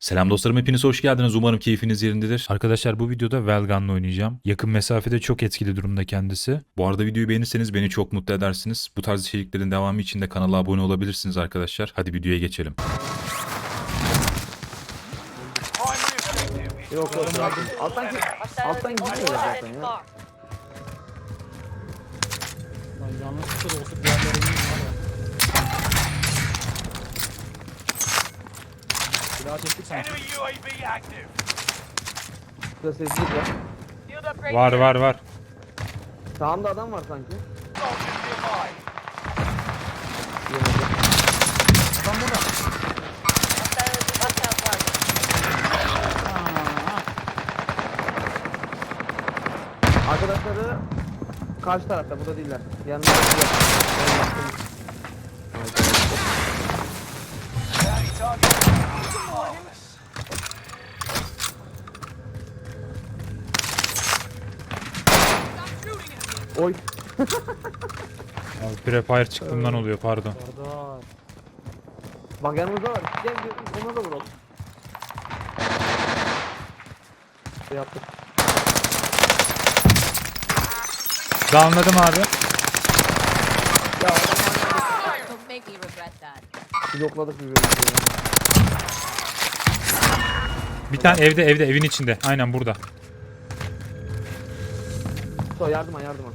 Selam dostlarım hepiniz hoş geldiniz. Umarım keyfiniz yerindedir. Arkadaşlar bu videoda Velgun'la oynayacağım. Yakın mesafede çok etkili durumda kendisi. Bu arada videoyu beğenirseniz beni çok mutlu edersiniz. Bu tarz içeriklerin devamı için de kanala abone olabilirsiniz arkadaşlar. Hadi videoya geçelim. Yok. Alttan alttan gitmiyor zaten ya. Lan Silah çektik sanki. Şurada sessizlik var. Var var var. Sağımda adam var sanki. Adam burada. Arkadaşları karşı tarafta burada değiller. Yanında yok. Ben yaptım. Oy. Abi prefire çıktığımdan oluyor pardon. Serdar. Bak yanımızda var. Gel gel ona da vuralım. Şey yaptık. Downladım abi. Don't make me regret that. Blokladık birbirimizi. Bir tane evde evde evin içinde. Aynen burada. So yardıma yardıma.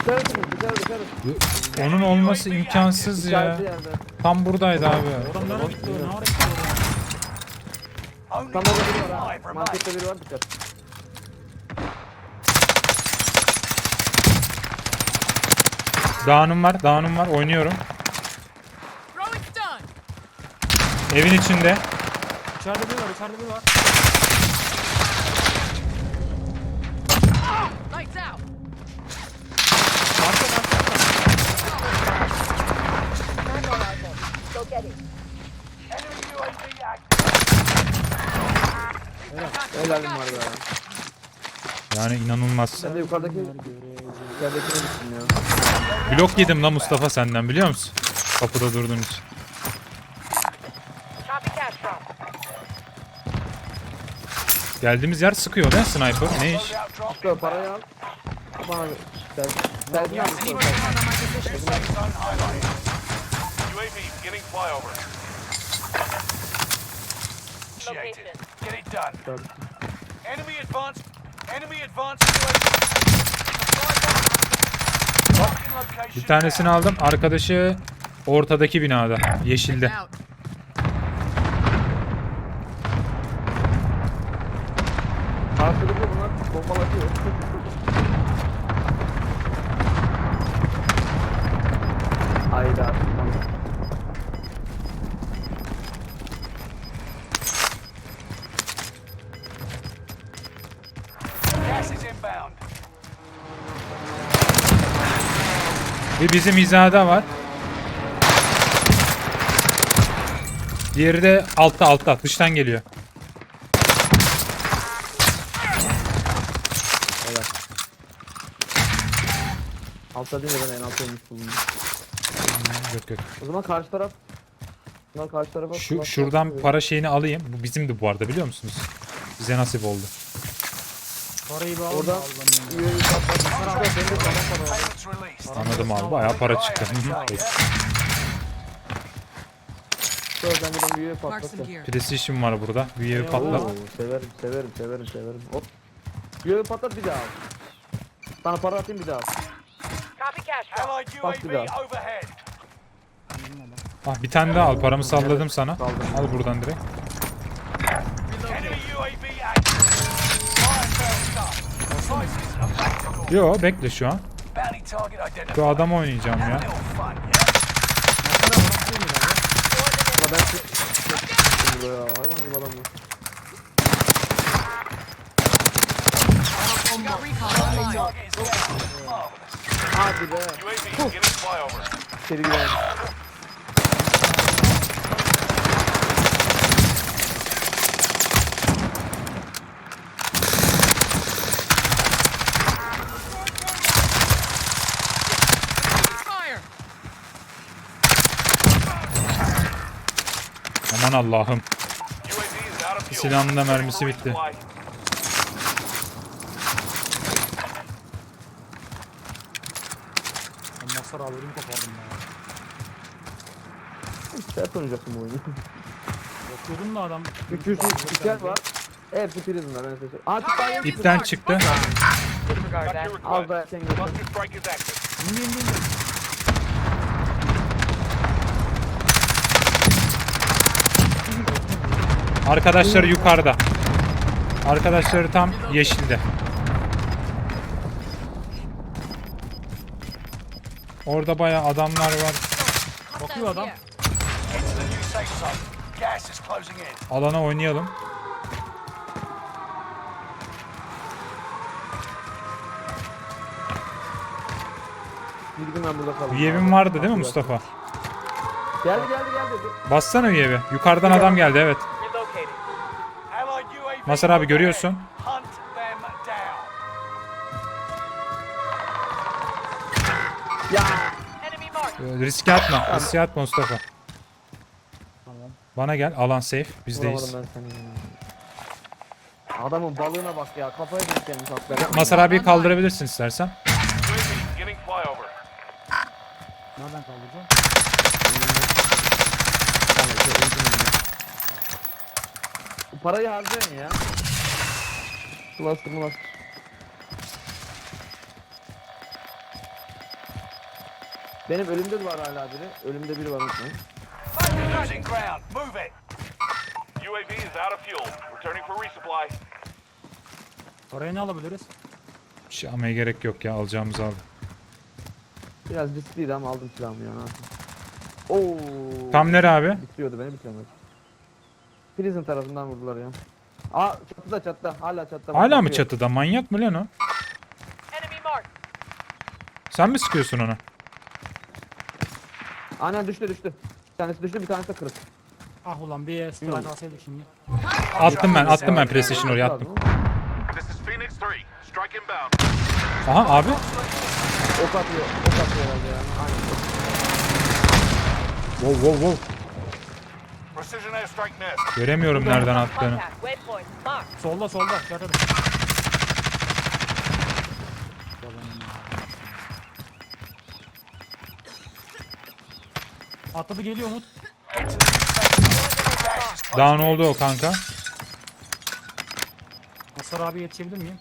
Dışarı çıkın dışarı dışarı. Onun olması imkansız ya. İçeride yerde. Tam buradaydı abi. Adam nereye gitti? o? Ne ara gitti oraya? Tam orada biri var ha. Markette biri var dikkat. Dağınım var dağınım var oynuyorum. Evin içinde. İçeride biri var, içeride biri var. Arka, arka. Helalim var. Yani inanılmaz. Ben de yukarıdaki içeridekine gittim ya. Blok yedim lan Mustafa senden biliyor musun? Kapıda durduğun için. Geldiğimiz yer sıkıyor ne sniper? Ne iş? Mustafa parayı al. Bana zone highlighted. UAV beginning flyover. Get it done. Enemy advanced. Enemy location Bir tanesini aldım. Arkadaşı ortadaki binada. Yeşilde. Karşılıklı bunlar bombalatıyor. Hayda. Ve bizim hizada var. Diğeri de altta altta dıştan geliyor. Helal. Altta değil de ben en altta inmiş bulundum. Yok yok. O zaman karşı taraf Bunlar karşı tarafa Şu şuradan para şeyini alayım. Bu bizimdi bu arada biliyor musunuz? Bize nasip oldu. Parayı bir alın. Oradan üyeyi. Mustafa senin de sana para. Anladım abi bayağı para çıktı. Ben buradan bir üye Mark some patlatacağım. gear. Precision var burada. Büyüğü patlat. Oo, severim severim severim severim. Hop. Üyeyi patlat bir daha. Sana para atayım bir daha. Copy cash drop. Allied Bak bir UAV daha. overhead. Ah bir tane daha al. Paramı salladım sana. Al buradan direkt. Yo bekle şu an. Şu adam oynayacağım ya. ben hayvan gibi adam. Hadi be. Beginning flyover. Aman Allah'ım. Silahın da mermisi bitti. Masar abi ödüm kopardım ya. Sert oynayacaksın bu oyunu. Bakıyordum da adam. 300 içer var. Hepsi prisonlar ben size söyleyeyim. Aa. İpten çıktı. Az is active. İndi indi indi. Arkadaşları yukarıda. Arkadaşları tam yeşilde. Orada bayağı adamlar var. Bakıyor adam. Alana oynayalım. Bir gün ben burada kaldım. Üyevin vardı değil mi Mustafa? Geldi geldi geldi. Bassana üyevi. Yukarıdan adam geldi evet. Masar abi görüyorsun. Ee, Riske atma. Riske atma Mustafa. Tamam. Bana gel. Alan safe. Bizdeyiz. Adamın balığına bak ya. Kafaya düşeceğim hakikaten. Masar abiyi kaldırabilirsin istersen. Nereden kaldıracağım? Bu Parayı harcayın ya. Cluster cluster. Benim ölümde de var hala biri. Ölümde biri var unutmayın. Losing ground. Move it. UAV is out of fuel. Returning for resupply. Parayı ne alabiliriz? Bir şey almaya gerek yok ya. Alacağımızı al. Biraz riskliydi ama aldım silahımı ya. ne yapayım. Oo. Tam nere abi? Bitiriyordu beni bitiremedi. Prison tarafından vurdular ya. Aa çatıda çatıda hala çatıda. Hala mı Bakıyor. çatıda? Manyak mı lan o? Sen mi sıkıyorsun onu? Aynen düştü düştü. Bir tanesi düştü bir tanesi de kırık. Ah ulan bir strike alsaydık şimdi. Attım ben. Attım ben precision oraya attım. This is Phoenix 3. Strike inbound. Aha abi. Ok atıyor. Ok atıyor herhalde ya. Aynen. Wow wow wow. Göremiyorum nereden attığını. Solda solda. Edin. Atladı geliyor Umut. Daha ne oldu o kanka? Masar abi yetişebilir miyim?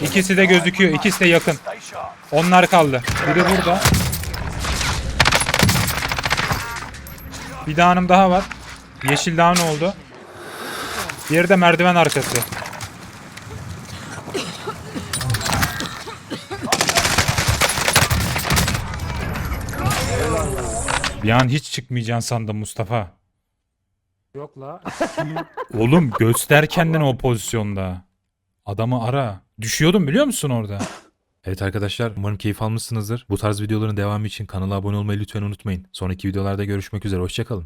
İkisi de gözüküyor. İkisi de yakın. Onlar kaldı. Biri burada. Bir dağınım daha var. Yeşil dağın oldu. Diğeri de merdiven arkası. Bir an hiç çıkmayacaksın sandım Mustafa. Yok la. Oğlum göster kendini o pozisyonda. Adamı ara. Düşüyordum biliyor musun orada? Evet arkadaşlar umarım keyif almışsınızdır. Bu tarz videoların devamı için kanala abone olmayı lütfen unutmayın. Sonraki videolarda görüşmek üzere. Hoşçakalın.